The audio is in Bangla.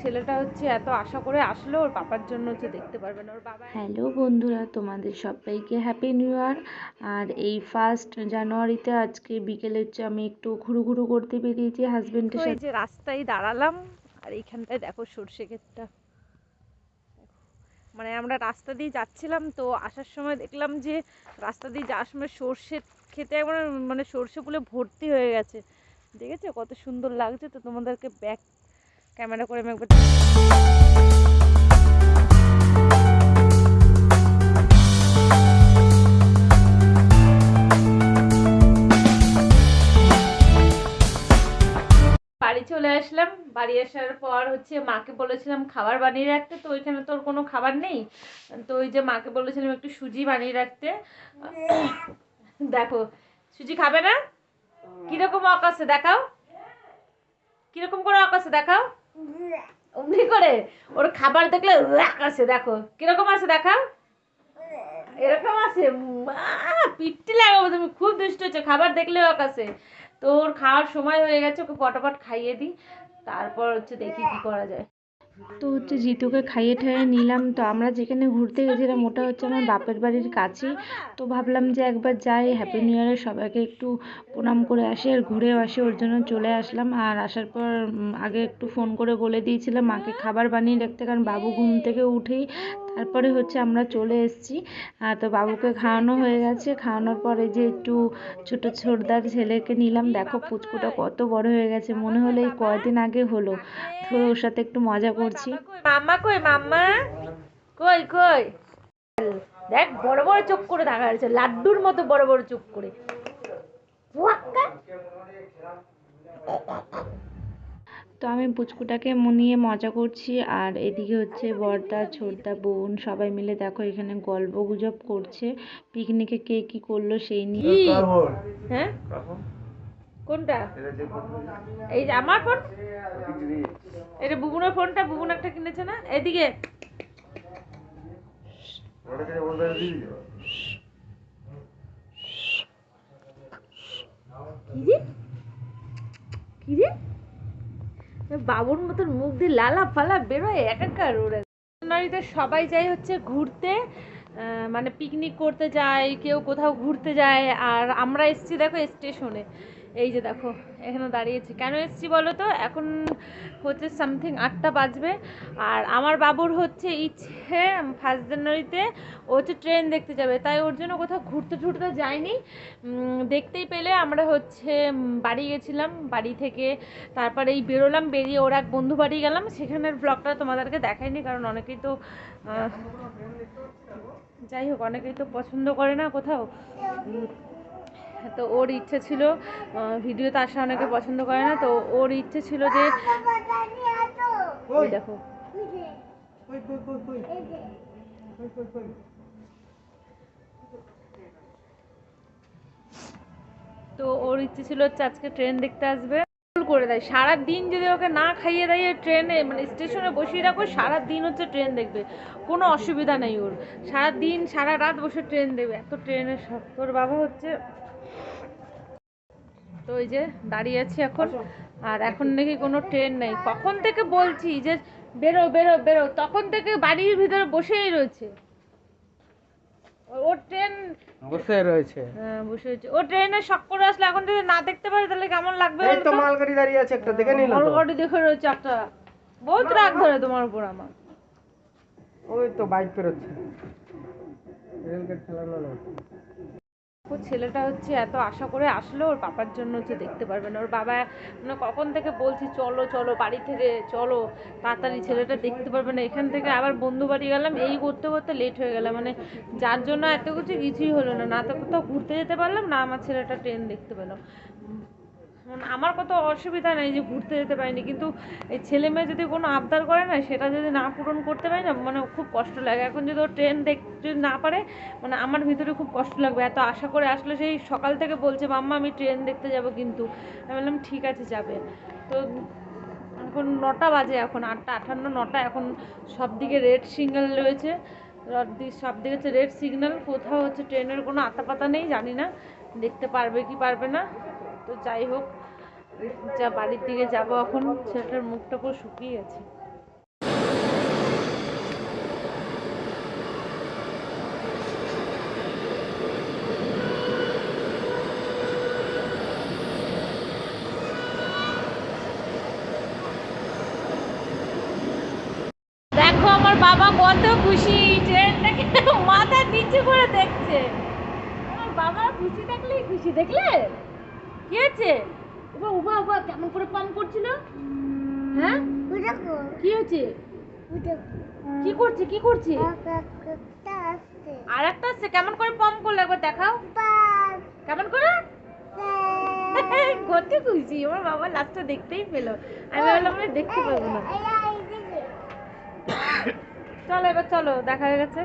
ছেলেটা হচ্ছে এত আশা করে আসলো ওর পাপার জন্য হচ্ছে দেখতে পারবে না। ওর বাবা হ্যালো বন্ধুরা তোমাদের সবাইকে হ্যাপি নিউ ইয়ার আর এই ফার্স্ট জানুয়ারিতে আজকে বিকেলে হচ্ছে আমি একটু ঘুরু ঘুরু করতে বেরিয়েছি হাজবেন্ডের সাথে। যে রাস্তায় দাঁড়ালাম আর এইখানটায় দেখো সর্ষে ক্ষেতটা। মানে আমরা রাস্তা দিয়ে যাচ্ছিলাম তো আসার সময় দেখলাম যে রাস্তা দিয়ে যাওয়ার সময় সর্ষে খেতে একবার মানে সর্ষে ফুলে ভর্তি হয়ে গেছে। দেখেছ? কত সুন্দর লাগছে তো তোমাদেরকে ব্যাক ক্যামেরা করে আমি একবার বাড়ি চলে আসলাম। বাড়ি আসার পর হচ্ছে মাকে বলেছিলাম খাবার বানিয়ে রাখতে, তো ওইখানে তোর কোনো খাবার নেই। তো ওই যে মাকে বলেছিলাম একটু সুজি বানিয়ে রাখতে। দেখো, সুজি খাবে না? কীরকম আকাশে দেখাও। কীরকম করে আকাশে দেখাও। অমনি করে? ওর খাবার দেখলে আকাশে দেখো। কীরকম আছে দেখা এরকম আছে পিট্টি লাগাবো তুমি খুব দুষ্ট হচ্ছে খাবার দেখলেও আকাশে তো ওর খাওয়ার সময় হয়ে গেছে, ওকে পটাপট খাইয়ে দিই। তারপর হচ্ছে দেখি কি করা যায়। তো হচ্ছে জিতুকে খাইয়ে ঠাইয়ে নিলাম। তো আমরা যেখানে ঘুরতে গেছিলাম ওটা হচ্ছে আমার বাপের বাড়ির কাছেই। তো ভাবলাম যে একবার যাই হ্যাপি নিউ ইয়ারে সবাইকে একটু প্রণাম করে আসি আর ঘুরেও আসি, ওর জন্য চলে আসলাম। আর আসার পর আগে একটু ফোন করে বলে দিয়েছিলাম, মাকে খাবার বানিয়ে রাখতে, কারণ বাবু ঘুম থেকে উঠেই তারপরে হচ্ছে আমরা চলে এসেছি। তো বাবুকে খাওয়ানো হয়ে গেছে। খাওয়ানোর পরে যে একটু ছোট ছোটদার ছেলেকে নিলাম। দেখো পুচকুটা কত বড় হয়ে গেছে, মনে হলো এই কয়দিন আগে হলো। তো ওর সাথে একটু মজা করছি। মাম্মা কই মাম্মা? কই কই? দেখ বড় বড় চোখ করে দেখা যাচ্ছে লাড্ডুর মতো বড় বড় চোখ করে। তো আমি পুচকুটাকে নিয়ে মজা করছি আর এদিকে হচ্ছে বড়দা ছোটদা বোন সবাই মিলে দেখো এখানে গল্প গুজব করছে পিকনিকে কে কি করল সেই নিয়ে। হ্যাঁ? কোনটা? এই যে আমার ফোন? এটা বুবুনের ফোনটা? বুবুন একটা কিনেছে না? এদিকে। কি রে? কি রে? বাবুর মতন মুখ দিয়ে লালা ফালা বেরোয় একাকার ওরা। জানুয়ারিতে সবাই যায় হচ্ছে ঘুরতে আহ, মানে পিকনিক করতে যায় কেউ কোথাও ঘুরতে যায় আর আমরা এসছি দেখো স্টেশনে এই যে দেখো, এখানে দাঁড়িয়েছি। কেন এসছি বলো তো? এখন হচ্ছে সামথিং আটটা বাজবে। আর আমার বাবুর হচ্ছে ইচ্ছে ফার্স্ট জানুয়ারিতে ও হচ্ছে ট্রেন দেখতে যাবে। তাই ওর জন্য কোথাও ঘুরতে টুরতে যায়নি দেখতেই পেলে আমরা হচ্ছে বাড়ি গেছিলাম। বাড়ি থেকে তারপরে এই বেরোলাম, বেরিয়ে ওর এক বন্ধু বাড়ি গেলাম। সেখানের ব্লগটা তোমাদেরকে দেখাইনি, কারণ অনেকেই তো যাই হোক, অনেকেই তো পছন্দ করে না কোথাও। তো ওর ইচ্ছে ছিল ভিডিও ভিডিওতে আসা অনেকে পছন্দ করে না, তো ওর ইচ্ছে ছিল যে দেখো। তো ওর ইচ্ছে ছিল হচ্ছে আজকে ট্রেন দেখতে আসবে। করে দেয়। সারা দিন যদি ওকে না খাইয়ে দাইয়ে ট্রেনে মানে স্টেশনে বসিয়ে রাখো সারা দিন হচ্ছে ট্রেন দেখবে। কোনো অসুবিধা নেই ওর। সারা দিন সারা রাত বসে ট্রেন দেখবে। এত ট্রেনের শখ। তোর বাবা হচ্ছে তো ওই যে দাঁড়িয়ে আছি এখন। আর এখন নাকি কোনো ট্রেন নেই। কখন থেকে বলছি যে বেরো বেরো বেরো। তখন থেকে বাড়ির ভিতরে বসেই রয়েছে। ও- ট্রেন বসে রয়েছে। হ্যাঁ বসে রয়েছে। ও ট্রেনে শক করে আসলে এখন যদি না দেখতে পারে তাহলে কেমন লাগবে এই তো মালগাড়ি দাঁড়িয়ে আছে একটা দেখে নিলাম অলরেডি দেখে রয়েছে একটা। বহুত রাগ ধরে তোমার উপর আমার। ওই তো বাইক পেরোচ্ছে। রেলগেট চালানো না ছেলেটা হচ্ছে এত আশা করে আসলো, ওর বাবার জন্য হচ্ছে দেখতে পারবে না। ওর বাবা মানে কখন থেকে বলছি, চলো চলো, বাড়ি থেকে চলো, তাড়াতাড়ি ছেলেটা দেখতে পারবে না। এখান থেকে আবার বন্ধু বাড়ি গেলাম, এই করতে করতে লেট হয়ে গেলাম। মানে যার জন্য এত কিছু কিছুই হলো না না তো কোথাও ঘুরতে যেতে পারলাম, না আমার ছেলেটা ট্রেন দেখতে পেলাম আমার কত অসুবিধা নেই যে ঘুরতে যেতে পারিনি, কিন্তু এই ছেলে মেয়ে যদি কোনো আবদার করে না, সেটা যদি না পূরণ করতে পারি না মানে খুব কষ্ট লাগে। এখন যদি ও ট্রেন দেখ, যদি না পারে মানে আমার ভিতরে খুব কষ্ট লাগবে। এত আশা করে আসলে, সেই সকাল থেকে বলছে, মাম্মা, আমি ট্রেন দেখতে যাব কিন্তু। আমি বললাম, ঠিক আছে, যাবে। তো এখন নটা বাজে এখন, আটটা আটান্ন নটা এখন সব দিকে রেড সিগন্যাল রয়েছে। সব দিকে হচ্ছে রেড সিগন্যাল কোথাও হচ্ছে ট্রেনের কোনো আতাপাতা নেই, জানি না। দেখতে পারবে কি পারবে না। তো যাই হোক, যা বাড়ির দিকে যাব এখন, সেটার মুখটা পুরো শুকিয়ে গেছে। দেখো আমার বাবা কত খুশি মাথা নিচু করে দেখছে। আমার বাবা খুশি থাকলেই খুশি, দেখলে? কি হয়েছে উবা উবা উবা কেমন করে পাম্প করছিল হ্যাঁ কি হয়েছে কি করছে কি করছে আর একটা আছে কেমন করে পাম্প করল একবার দেখাও কেমন করে কত খুশি আমার বাবা লাস্টটা দেখতেই পেল আমি ভাবলাম আমি দেখতে পাবো না চলো এবার চলো দেখা হয়ে গেছে